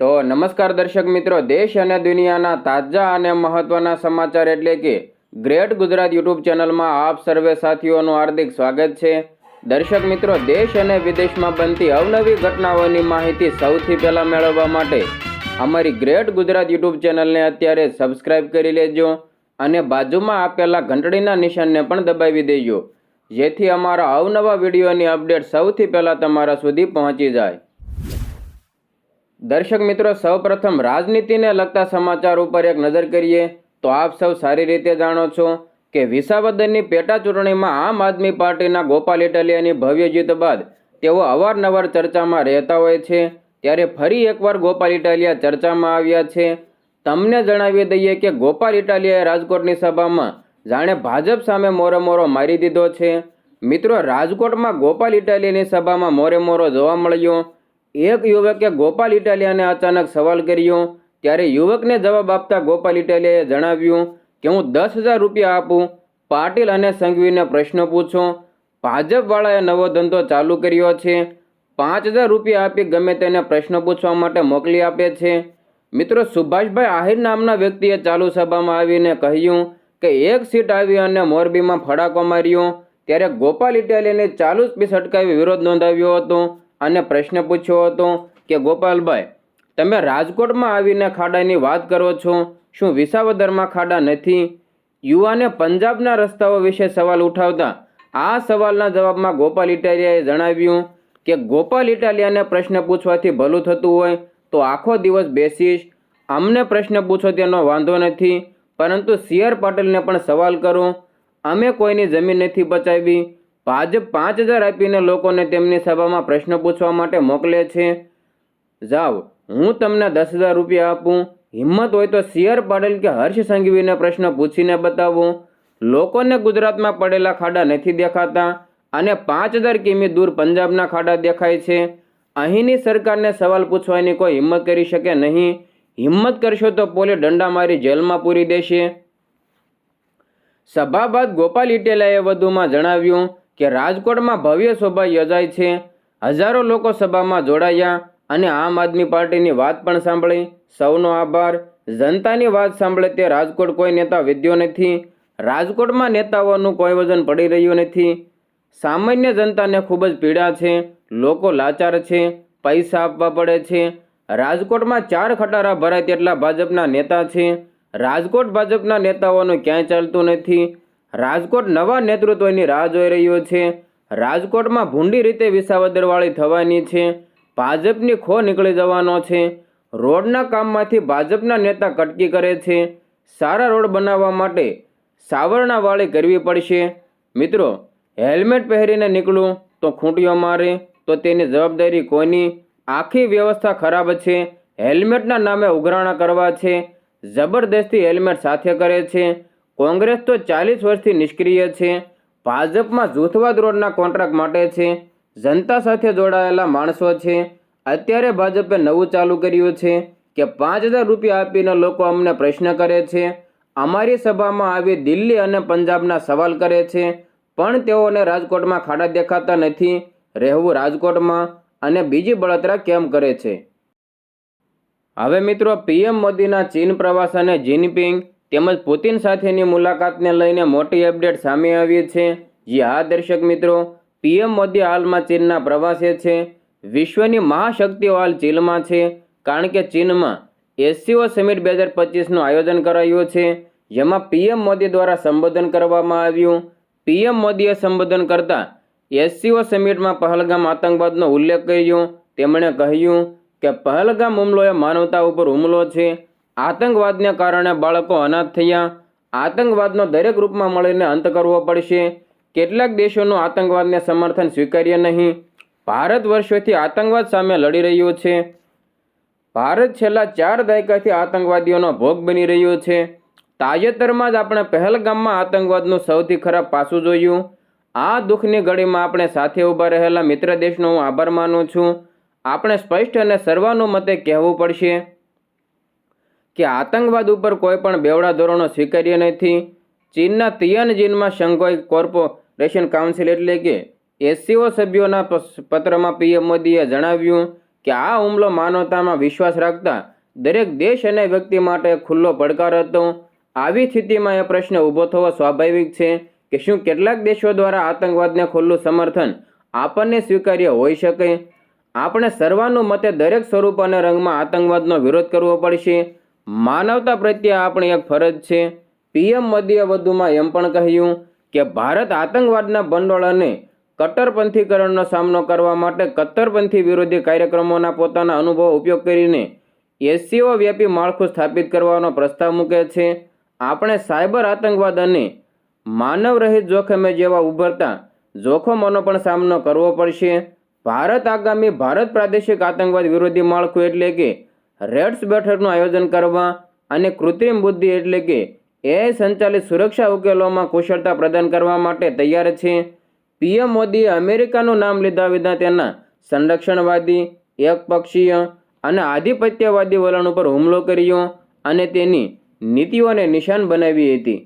તો નમસ્કાર દર્શક મિત્રો, દેશ અને દુનિયાના તાજા અને મહત્વના સમાચાર એટલે કે ગ્રેટ ગુજરાત યુટ્યુબ ચેનલમાં આપ સર્વે સાથીઓનું હાર્દિક સ્વાગત છે. દર્શક મિત્રો, દેશ અને વિદેશમાં બનતી અવનવી ઘટનાઓની માહિતી સૌથી પહેલાં મેળવવા માટે અમારી ગ્રેટ ગુજરાત યુટ્યુબ ચેનલને અત્યારે સબસ્ક્રાઇબ કરી લેજો અને બાજુમાં આપેલા ઘંટડીના નિશાનને પણ દબાવી દેજો. જેથી અમારા અવનવા વિડીયોની અપડેટ સૌથી પહેલાં તમારા સુધી પહોંચી જાય. દર્શક મિત્રો, સૌપ્રથમ રાજનીતિને લગતા સમાચાર ઉપર એક નજર કરીએ તો આપ સૌ સારી રીતે જાણો છો કે વિસાવદનની પેટા ચૂંટણીમાં આમ આદમી પાર્ટીના ગોપાલ ઇટાલિયાની ભવ્ય જીત બાદ તેઓ અવારનવાર ચર્ચામાં રહેતા હોય છે. ત્યારે ફરી એકવાર ગોપાલ ઇટાલિયા ચર્ચામાં આવ્યા છે. તમને જણાવી દઈએ કે ગોપાલ ઇટાલિયાએ રાજકોટની સભામાં જાણે ભાજપ સામે મોરે મોરો મારી દીધો છે. મિત્રો, રાજકોટમાં ગોપાલ ઇટાલિયાની સભામાં મોરે મોરો જોવા મળ્યો. એક યુવકે ગોપાલ ઇટાલિયાને અચાનક સવાલ કર્યો, ત્યારે યુવકને જવાબ આપતા ગોપાલ ઇટાલિયાએ જણાવ્યું કે, હું દસ હજાર રૂપિયા આપું. પાટીલ અને સંઘવીને પ્રશ્ન પૂછો, ભાજપવાળાએ નવો ધંધો ચાલુ કર્યો છે? પાંચ હજાર રૂપિયા આપી ગમે તેને પ્રશ્ન પૂછવા માટે મોકલી આપે છે? મિત્રો, સુભાષભાઈ આહિર નામના વ્યક્તિએ ચાલુ સભામાં આવીને કહ્યું કે, એક સીટ આવી અને મોરબીમાં ફડાકો માર્યો. ત્યારે ગોપાલ ઇટાલિયાને ચાલુ સ્પીચ અટકાવી વિરોધ નોંધાવ્યો હતો. અને પ્રશ્ન પૂછ્યો હતો કે, ગોપાલભાઈ, તમે રાજકોટમાં આવીને ખાડાની વાત કરો છો? શું વિસાવદરમાં ખાડા નથી? યુવાને પંજાબના રસ્તાઓ વિશે સવાલ ઉઠાવતા આ સવાલના જવાબમાં ગોપાલ ઇટાલિયાએ જણાવ્યું કે, ગોપાલ ઇટાલિયાને પ્રશ્ન પૂછવાથી ભલું થતું હોય તો આખો દિવસ બેસીશ. અમને પ્રશ્ન પૂછો તેનો વાંધો નથી. પરંતુ સી પાટીલને પણ સવાલ કરો. અમે કોઈની જમીન નથી બચાવી. ભાજપ પાંચ હજાર આપીને લોકોને તેમની સભામાં પ્રશ્ન પૂછવા માટે મોકલે છે. જાઓ હું તમને દસ હજાર રૂપિયા આપું. હિંમત હોય તો સી પાડેલ કે હર્ષ સંઘવીને પ્રશ્ન પૂછીને બતાવો. લોકોને ગુજરાતમાં પડેલા ખાડા નથી દેખાતા અને પાંચ હજાર કિમી દૂર પંજાબના ખાડા દેખાય છે. અહીંની સરકારને સવાલ પૂછવાની કોઈ હિંમત કરી શકે નહીં. હિંમત કરશો તો પોલીસ દંડા મારી જેલમાં પૂરી દેશે. સભા બાદ ગોપાલ ઇટેલાએ વધુમાં જણાવ્યું કે રાજકોટમાં ભવ્ય શોભા યોજાય છે. હજારો લોકો સભામાં જોડાયા અને આમ આદમી પાર્ટીની વાત પણ સાંભળી. સૌનો આભાર. જનતાની વાત સાંભળે તે રાજકોટ કોઈ નેતા વિદ્યો નથી. રાજકોટમાં નેતાઓનું કોઈ વજન પડી રહ્યું નથી. સામાન્ય જનતાને ખૂબ જ પીડા છે. લોકો લાચાર છે. પૈસા આપવા પડે છે. રાજકોટમાં ચાર ખટારા ભરાય તેટલા ભાજપના નેતા છે. રાજકોટ ભાજપના નેતાઓનું ક્યાંય ચાલતું નથી. રાજકોટ નવા નેતૃત્વની રાહ જોઈ રહ્યો છે. રાજકોટમાં ભૂંડી રીતે વિસાવદરવાળી થવાની છે. ભાજપની ખો નીકળી જવાનો છે. રોડના કામમાંથી ભાજપના નેતા કટકી કરે છે. સારા રોડ બનાવવા માટે સાવરણાવાળી કરવી પડશે. મિત્રો, હેલ્મેટ પહેરીને નીકળું તો ખૂંટીઓ મારે, તો તેની જવાબદારી કોની? આખી વ્યવસ્થા ખરાબ છે. હેલ્મેટના નામે ઉઘરાણા કરવા છે. જબરદસ્તી હેલ્મેટ સાથે કરે છે. કોંગ્રેસ તો ચાલીસ વર્ષથી નિષ્ક્રિય છે. ભાજપમાં જૂથવાદ રોડના કોન્ટ્રાક્ટ માટે છે. જનતા સાથે જોડાયેલા માણસો છે. અત્યારે ભાજપે નવું ચાલુ કર્યું છે કે પાંચ હજાર રૂપિયા આપીને લોકો અમને પ્રશ્ન કરે છે. અમારી સભામાં આવી દિલ્હી અને પંજાબના સવાલ કરે છે. પણ તેઓને રાજકોટમાં ખાડા દેખાતા નથી. રહેવું રાજકોટમાં અને બીજી બળતરા કેમ કરે છે? હવે મિત્રો પીએમ મોદીના ચીન પ્રવાસ અને જિનપિંગ તેમજ પુતિન સાથેની મુલાકાતને લઈને મોટી અપડેટ સામે આવી છે. જે આ દર્શક મિત્રો, પીએમ મોદી હાલમાં ચીનના પ્રવાસે છે. વિશ્વની મહાશક્તિઓ હાલ ચીનમાં છે, કારણ કે ચીનમાં એસસીઓ સમિટ બે હજાર પચીસનું આયોજન કરાયું છે, જેમાં પીએમ મોદી દ્વારા સંબોધન કરવામાં આવ્યું. પીએમ મોદીએ સંબોધન કરતાં એસસીઓ સમિટમાં પહલગામ આતંકવાદનો ઉલ્લેખ કર્યો. તેમણે કહ્યું કે પહલગામ હુમલો એ માનવતા ઉપર હુમલો છે. આતંકવાદને કારણે બાળકો અનાથ થયા. આતંકવાદનો દરેક રૂપમાં મળીને અંત કરવો પડશે. કેટલાક દેશોનું આતંકવાદને સમર્થન સ્વીકાર્ય નહીં. ભારત વર્ષોથી આતંકવાદ સામે લડી રહ્યો છે. ભારત છેલ્લા ચાર દાયકાથી આતંકવાદીઓનો ભોગ બની રહ્યો છે. તાજેતરમાં જ આપણે પહેલગામમાં આતંકવાદનું સૌથી ખરાબ પાસું જોયું. આ દુઃખની ઘડીમાં આપણે સાથે ઊભા રહેલા મિત્ર દેશનો હું આભાર માનું છું. આપણે સ્પષ્ટ અને સર્વાનુમતે કહેવું પડશે. કે આતંકવાદ ઉપર કોઈ પણ બેવડા ધોરણો સ્વીકાર્ય નથી. ચીનના તિયાનજીનમાં શંઘાઈ કોર્પોરેશન કાઉન્સિલ એટલે કે એસસીઓ સભ્યોના પત્રમાં પીએમ મોદીએ જણાવ્યું કે આ હુમલો માનવતામાં વિશ્વાસ રાખતા દરેક દેશ અને વ્યક્તિ માટે ખુલ્લો પડકાર હતો. આવી સ્થિતિમાં એ પ્રશ્ન ઊભો થવો સ્વાભાવિક છે કે શું કેટલાક દેશો દ્વારા આતંકવાદને ખુલ્લું સમર્થન આપણને સ્વીકાર્ય હોઈ શકે? આપણે સર્વાનુમતે દરેક સ્વરૂપ અને રંગમાં આતંકવાદનો વિરોધ કરવો પડશે. માનવતા પ્રત્યે આપણી એક ફરજ છે. પીએમ મોદીએ વધુમાં એમ પણ કહ્યું કે ભારત આતંકવાદના ભંડોળ અને કટ્ટરપંથીકરણનો સામનો કરવા માટે કટ્ટરપંથી વિરોધી કાર્યક્રમોના પોતાના અનુભવ ઉપયોગ કરીને એસસીઓ વ્યાપી માળખું સ્થાપિત કરવાનો પ્રસ્તાવ મૂકે છે. આપણે સાયબર આતંકવાદ અને માનવરહિત જોખમે જેવા ઉભરતા જોખમોનો પણ સામનો કરવો પડશે. ભારત આગામી ભારત પ્રાદેશિક આતંકવાદ વિરોધી માળખું એટલે કે રેડ્સ બેઠકનું આયોજન કરવા અને કૃત્રિમ બુદ્ધિ એટલે કે એઆઈ સંચાલિત સુરક્ષા ઉકેલોમાં કુશળતા પ્રદાન કરવા માટે તૈયાર છે. પીએમ મોદીએ અમેરિકાનું નામ લીધા વિના તેના સંરક્ષણવાદી, એકપક્ષીય અને આધિપત્યવાદી વલણ ઉપર હુમલો કર્યો અને તેની નીતિઓને નિશાન બનાવી હતી.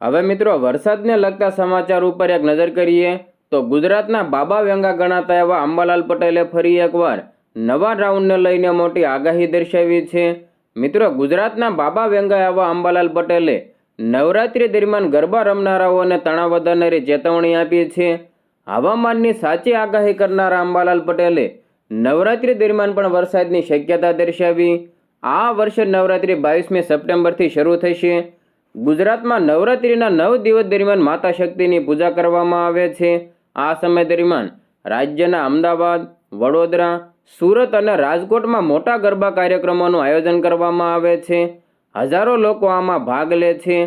હવે મિત્રો, વરસાદને લગતા સમાચાર ઉપર એક નજર કરીએ તો ગુજરાતના બાબા વ્યંગા ગણાતા એવા અંબાલાલ પટેલે ફરી એકવાર નવા રાઉન્ડને લઈને મોટી આગાહી દર્શાવી છે. મિત્રો, ગુજરાતના બાબા વ્યંગા આવા અંબાલાલ પટેલે નવરાત્રી દરમિયાન ગરબા રમનારાઓને તણાવ વધારનારી ચેતવણી આપી છે. હવામાનની સાચી આગાહી કરનારા અંબાલાલ પટેલે નવરાત્રિ દરમિયાન પણ વરસાદની શક્યતા દર્શાવી. આ વર્ષે નવરાત્રી બાવીસમી સપ્ટેમ્બરથી શરૂ થશે. ગુજરાતમાં નવરાત્રિના નવ દિવસ દરમિયાન માતા શક્તિની પૂજા કરવામાં આવે છે. આ સમય દરમિયાન રાજ્યના અમદાવાદ, વડોદરા સુરત અને રાજકોટમાં મોટા ગરબા કાર્યક્રમોનું આયોજન કરવામાં આવે છે. હજારો લોકો આમાં ભાગ લે છે.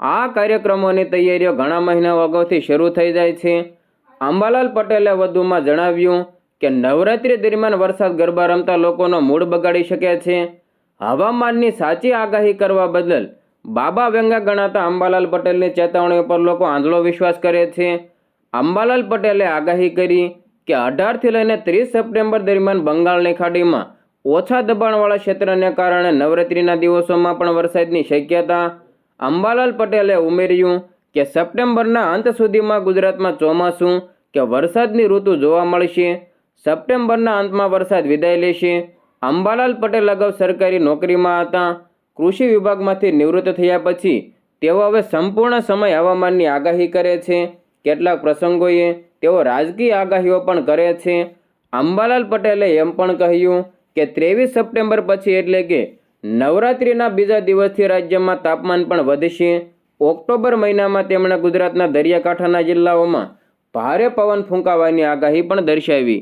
આ કાર્યક્રમોની તૈયારીઓ ઘણા મહિનાઓ અગાઉથી શરૂ થઈ જાય છે. અંબાલાલ પટેલે વધુમાં જણાવ્યું કે નવરાત્રિ દરમિયાન વરસાદ ગરબા રમતા લોકોનો મૂડ બગાડી શકે છે. હવામાનની સાચી આગાહી કરવા બદલ બાબા વ્યંગા ગણાતા અંબાલાલ પટેલની ચેતવણી પર લોકો આંધળો વિશ્વાસ કરે છે. અંબાલાલ પટેલે આગાહી કરી કે અઢારથી લઈને ત્રીસ સપ્ટેમ્બર દરમિયાન બંગાળની ખાડીમાં ઓછા દબાણવાળા ક્ષેત્રને કારણે નવરાત્રિના દિવસોમાં પણ વરસાદની શક્યતા અંબાલાલ પટેલે ઉમેર્યું કે સપ્ટેમ્બરના અંત સુધીમાં ગુજરાતમાં ચોમાસું કે વરસાદની ઋતુ જોવા મળશે. સપ્ટેમ્બરના અંતમાં વરસાદ વિદાય લેશે. અંબાલાલ પટેલ અગાઉ સરકારી નોકરીમાં હતા. કૃષિ વિભાગમાંથી નિવૃત્ત થયા પછી તેઓ હવે સંપૂર્ણ સમય હવામાનની આગાહી કરે છે. કેટલાક પ્રસંગોએ તેઓ રાજકીય આગાહીઓ પણ કરે છે. અંબાલાલ પટેલે એમ પણ કહ્યું કે ત્રેવીસ સપ્ટેમ્બર પછી એટલે કે નવરાત્રિના બીજા દિવસથી રાજ્યમાં તાપમાન પણ વધશે. ઓક્ટોબર મહિનામાં તેમણે ગુજરાતના દરિયાકાંઠાના જિલ્લાઓમાં ભારે પવન ફૂંકાવાની આગાહી પણ દર્શાવી.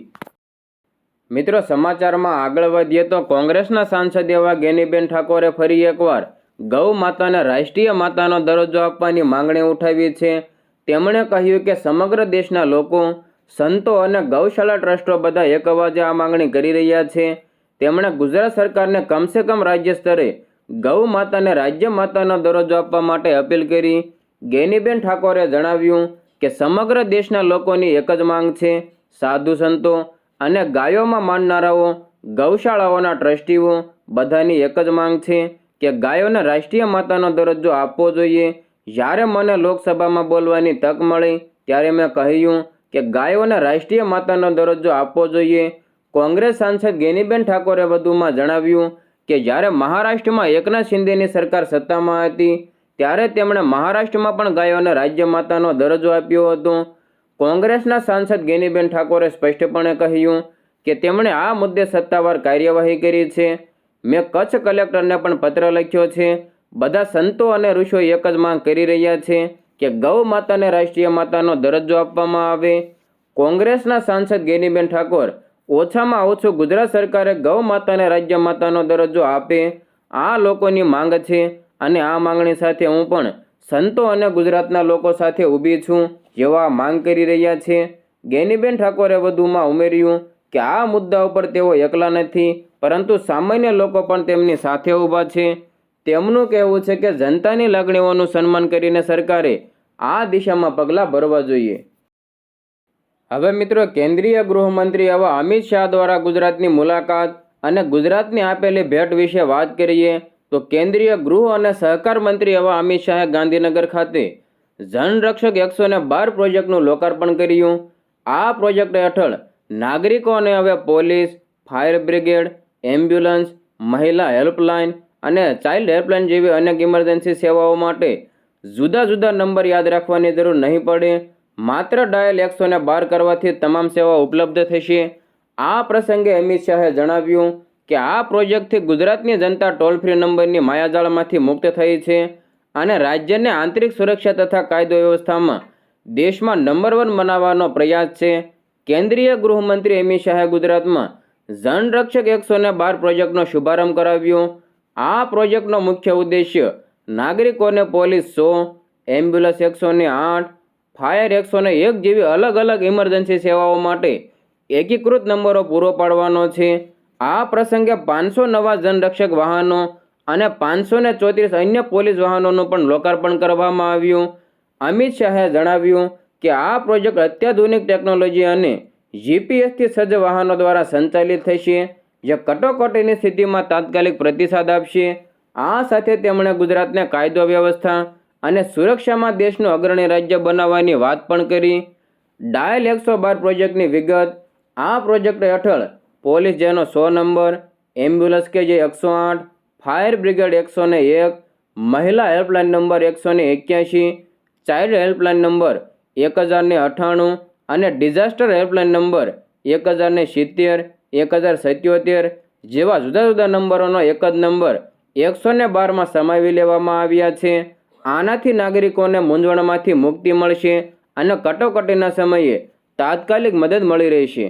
મિત્રો, સમાચારમાં આગળ વધીએ તો કોંગ્રેસના સાંસદ એવા ગેનીબેન ઠાકોરે ફરી એકવાર ગૌ માતાને રાષ્ટ્રીય માતાનો દરજ્જો આપવાની માંગણી ઉઠાવી છે. તેમણે કહ્યું કે સમગ્ર દેશના લોકો સંતો અને ગૌશાળા ટ્રસ્ટો બધા એક અવાજે આ માંગણી કરી રહ્યા છે. તેમણે ગુજરાત સરકારને કમસે કમ રાજ્ય સ્તરે ગૌ માતાને રાજ્ય માતાનો દરજ્જો આપવા માટે અપીલ કરી. ગેનીબેન ઠાકોરે જણાવ્યું કે સમગ્ર દેશના લોકોની એક જ માંગ છે, સાધુ સંતો અને ગાયોમાં માનનારાઓ, ગૌશાળાઓના ટ્રસ્ટીઓ બધાની એક જ માંગ છે કે ગાયોને રાષ્ટ્રીય માતાનો દરજ્જો આપવો જોઈએ. જ્યારે મને લોકસભામાં બોલવાની તક મળી, ત્યારે મેં કહ્યું કે ગાયોને રાષ્ટ્રીય માતાનો દરજ્જો આપવો જોઈએ. કોંગ્રેસ સાંસદ ગેનીબેન ઠાકોરે વધુમાં જણાવ્યું કે જ્યારે મહારાષ્ટ્રમાં એકનાથ શિંદેની સરકાર સત્તામાં હતી, ત્યારે તેમણે મહારાષ્ટ્રમાં પણ ગાયોને રાજ્ય માતાનો દરજ્જો આપ્યો હતો. કોંગ્રેસના સાંસદ ગેનીબેન ઠાકોરે સ્પષ્ટપણે કહ્યું કે તેમણે આ મુદ્દે સત્તાવાર કાર્યવાહી કરી છે. મેં કચ્છ કલેક્ટરને પણ પત્ર લખ્યો છે. બધા સંતો અને ઋષિઓ એક જ માંગ કરી રહ્યા છે કે ગૌ માતાને રાષ્ટ્રીય માતાનો દરજ્જો આપવામાં આવે. કોંગ્રેસના સાંસદ ગેનીબેન ઠાકોર ઓછામાં ઓછું ગુજરાત સરકારે ગૌ માતાને રાજ્ય માતાનો દરજ્જો આપે. આ લોકોની માંગ છે અને આ માંગણી સાથે હું પણ સંતો અને ગુજરાતના લોકો સાથે ઊભી છું જેવા માંગ કરી રહ્યા છે. ગેનીબેન ઠાકોરે વધુમાં ઉમેર્યું કે આ મુદ્દા ઉપર તેઓ એકલા નથી, પરંતુ સામાન્ય લોકો પણ તેમની સાથે ઊભા છે. તેમનું કહેવું છે કે જનતાની લાગણીઓનું સન્માન કરીને સરકારે આ દિશામાં પગલાં ભરવા જોઈએ. હવે મિત્રો, કેન્દ્રીય ગૃહમંત્રી આવા અમિત શાહ દ્વારા ગુજરાતની મુલાકાત અને ગુજરાતની આપેલી ભેટ વિશે વાત કરીએ, તો કેન્દ્રીય ગૃહ અને સહકાર મંત્રી આવા અમિત શાહે ગાંધીનગર ખાતે જનરક્ષક એકસો ને બાર પ્રોજેક્ટનું લોકાર્પણ કર્યું. આ પ્રોજેક્ટ હેઠળ નાગરિકોને હવે પોલીસ, ફાયર બ્રિગેડ, એમ્બ્યુલન્સ, મહિલા હેલ્પલાઇન અને ચાઇલ્ડ હેલ્પલાઇન જેવી અનેક ઇમરજન્સી સેવાઓ માટે જુદા જુદા નંબર યાદ રાખવાની જરૂર નહીં પડે. માત્ર ડાયલ એકસો ને બાર કરવાથી તમામ સેવા ઉપલબ્ધ થશે. આ પ્રસંગે અમિત શાહે જણાવ્યું કે આ પ્રોજેક્ટથી ગુજરાતની જનતા ટોલ ફ્રી નંબરની માયાજાળમાંથી મુક્ત થઈ છે અને રાજ્યને આંતરિક સુરક્ષા તથા કાયદો વ્યવસ્થામાં દેશમાં નંબર વન બનાવવાનો પ્રયાસ છે. કેન્દ્રીય ગૃહમંત્રી અમિત શાહે ગુજરાતમાં જનરક્ષક એકસો ને બાર પ્રોજેક્ટનો શુભારંભ કરાવ્યો. આ પ્રોજેક્ટનો મુખ્ય ઉદ્દેશ્ય નાગરિકોને પોલીસ સો, એમ્બ્યુલન્સ એકસો ને આઠ, ફાયર એકસો ને એક જેવી અલગ અલગ ઇમરજન્સી સેવાઓ માટે એકીકૃત નંબરો પૂરો પાડવાનો છે. આ પ્રસંગે પાંચસો નવા જનરક્ષક વાહનો અને પાંચસો ને ચોત્રીસ અન્ય પોલીસ વાહનોનું પણ લોકાર્પણ કરવામાં આવ્યું. અમિત શાહે જણાવ્યું કે આ પ્રોજેક્ટ અત્યાધુનિક ટેકનોલોજી અને જીપીએસથી સજ્જ વાહનો દ્વારા સંચાલિત થશે. જે કટોકટીની સ્થિતિમાં તાત્કાલિક પ્રતિસાદ આપશે. આ સાથે તેમણે ગુજરાતને કાયદો વ્યવસ્થા અને સુરક્ષામાં દેશનું અગ્રણી રાજ્ય બનાવવાની વાત પણ કરી. ડાયલ એકસો બાર પ્રોજેક્ટની વિગત. આ પ્રોજેક્ટ હેઠળ પોલીસ જેનો સો નંબર, એમ્બ્યુલન્સ કે જે એકસો આઠ, ફાયર બ્રિગેડ એકસો ને એક, મહિલા હેલ્પલાઇન નંબર એકસો ને એક્યાસી ચાઇલ્ડ હેલ્પલાઇન નંબર એક હજાર ને અઠ્ઠાણું અને ડિઝાસ્ટર હેલ્પલાઇન નંબર એક હજાર ને સિત્તેર એક હજાર સત્યોતેર જેવા જુદા જુદા નંબરોનો એક જ નંબર એકસો ને બારમાં સમાવી લેવામાં આવ્યા છે. આનાથી નાગરિકોને મૂંઝવણમાંથી મુક્તિ મળશે અને કટોકટીના સમયે તાત્કાલિક મદદ મળી રહેશે.